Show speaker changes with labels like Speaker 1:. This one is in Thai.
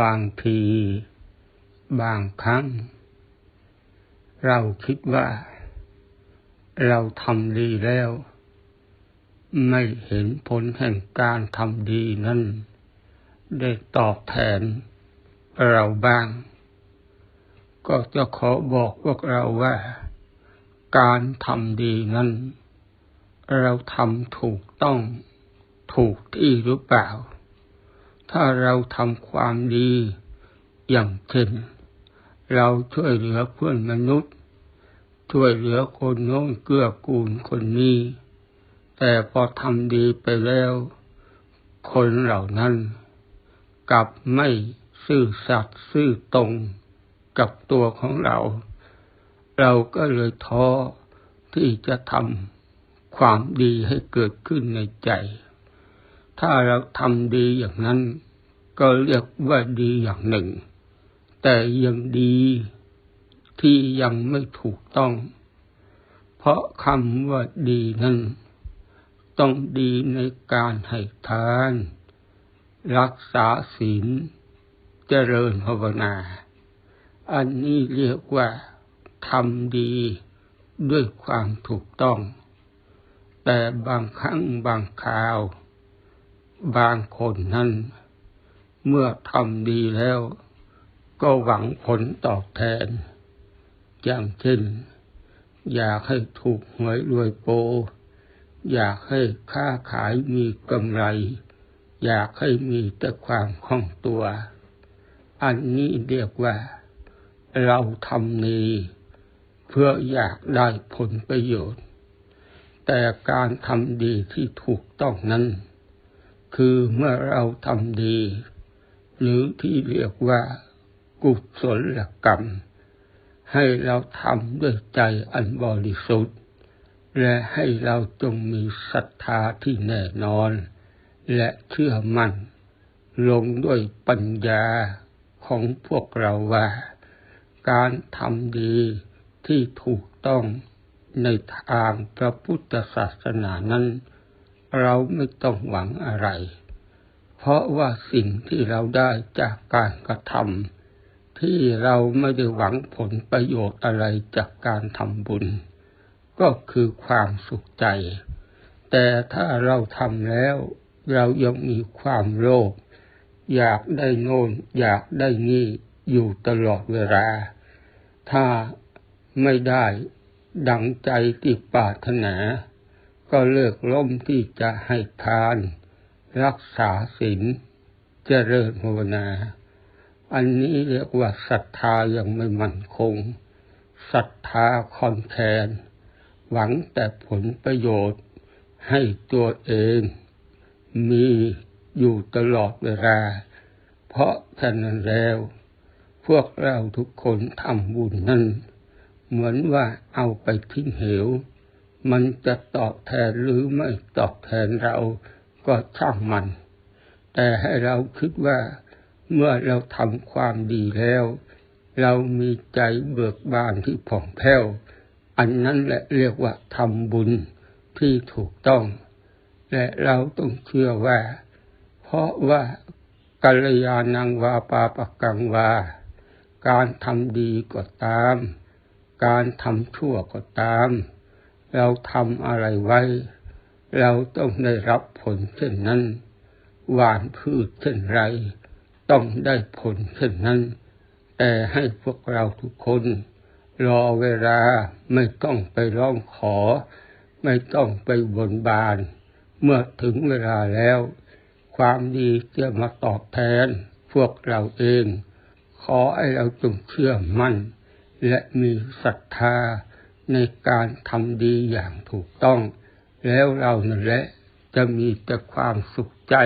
Speaker 1: บางที บางครั้ง เราคิดว่า เราทำดีแล้ว ไม่เห็นผลแห่งการทำดีนั้นได้ตอบแทนเราบ้าง ก็จะขอบอกพวกเราว่า การทำดีนั้น เราทำถูกต้องถูกที่หรือเปล่า ถ้าเราทำความดี อย่างเช่น เราช่วยเหลือเพื่อนมนุษย์ ช่วยเหลือคนโน้นเกื้อกูลคนนี้ แต่พอทำดีไปแล้ว คนเหล่านั้น กลับไม่ซื่อสัตย์ซื่อตรงกับตัวของเรา เราก็เลยท้อที่จะทำความดีให้เกิดขึ้นในใจ ถ้าเราทำดีอย่างนั้น ก็เรียกว่าดีอย่างหนึ่ง แต่ยังดีที่ยังไม่ถูกต้อง เพราะคำว่าดีนั้น ต้องดีในการให้ทาน รักษาศีล เจริญภาวนา อันนี้เรียกว่าทำดีด้วยความถูกต้อง แต่บางครั้งบางคราว บางคนนั้น เมื่อทำดีแล้ว ก็หวังผลตอบแทน อย่างเช่น อยากให้ถูกหวยรวยโป อยากให้ค้าขายมีกำไร อยากให้มีแต่ความคล่องตัว อันนี้เรียกว่า เราทำดีเพื่ออยากได้ผลประโยชน์ แต่การทำดีที่ถูกต้องนั้น คือเมื่อเราทำดี หรือที่เรียกว่ากุศลกรรม ให้เราทำด้วยใจอันบริสุทธิ์ และให้เราจงมีศรัทธาที่แน่นอน และเชื่อมั่น ลงด้วยปัญญาของพวกเราว่า การทำดีที่ถูกต้องในทางพระพุทธศาสนานั้น เราไม่ต้องหวังอะไร เพราะว่าสิ่งที่เราได้จากการกระทำที่เราไม่ได้หวังผลประโยชน์อะไรจากการทำบุญ ก็คือความสุขใจ แต่ถ้าเราทำแล้ว เรายังมีความโลภอยากได้โน่นอยากได้นี่อยู่ตลอดเวลา ถ้าไม่ได้ดังใจที่ปาถนา ก็เลิกล้มที่จะให้ทาน รักษาศีลเจริญภาวนา อันนี้เรียกว่าศรัทธายังไม่มั่นคงศรัทธาคอนแทนหวังแต่ผลประโยชน์ให้ตัวเองมีอยู่ตลอดเวลา เพราะฉะนั้นแล้ว พวกเราทุกคนทำบุญนั้น เหมือนว่าเอาไปทิ้งเหว มันจะตอบแทนหรือไม่ตอบแทนเราก็ช่างมัน แต่ให้เราคิดว่าเมื่อเราทำความดีแล้ว เรามีใจเบิกบานที่ผ่องแผ้ว อันนั้นแหละเรียกว่าทำบุญที่ถูกต้อง และเราต้องเชื่อว่า เพราะว่ากัลยาณังวาปาปกังวา การทำดีก็ตาม การทำชั่วก็ตาม เราทำอะไรไว้ เราต้องได้รับผลเช่นนั้นหวานพืชเช่นไร ต้องได้ผลเช่นนั้น แต่ให้พวกเราทุกคน รอเวลาไม่ต้องไปร้องขอ ไม่ต้องไปบนบาน เมื่อถึงเวลาแล้ว ความดีจะมาตอบแทนพวกเราเอง ขอให้เราจงเชื่อมั่น และมีศรัทธา ในการทำดีอย่างถูกต้อง แล้วเรานั่นแหละจะมีแต่ความสุขใจ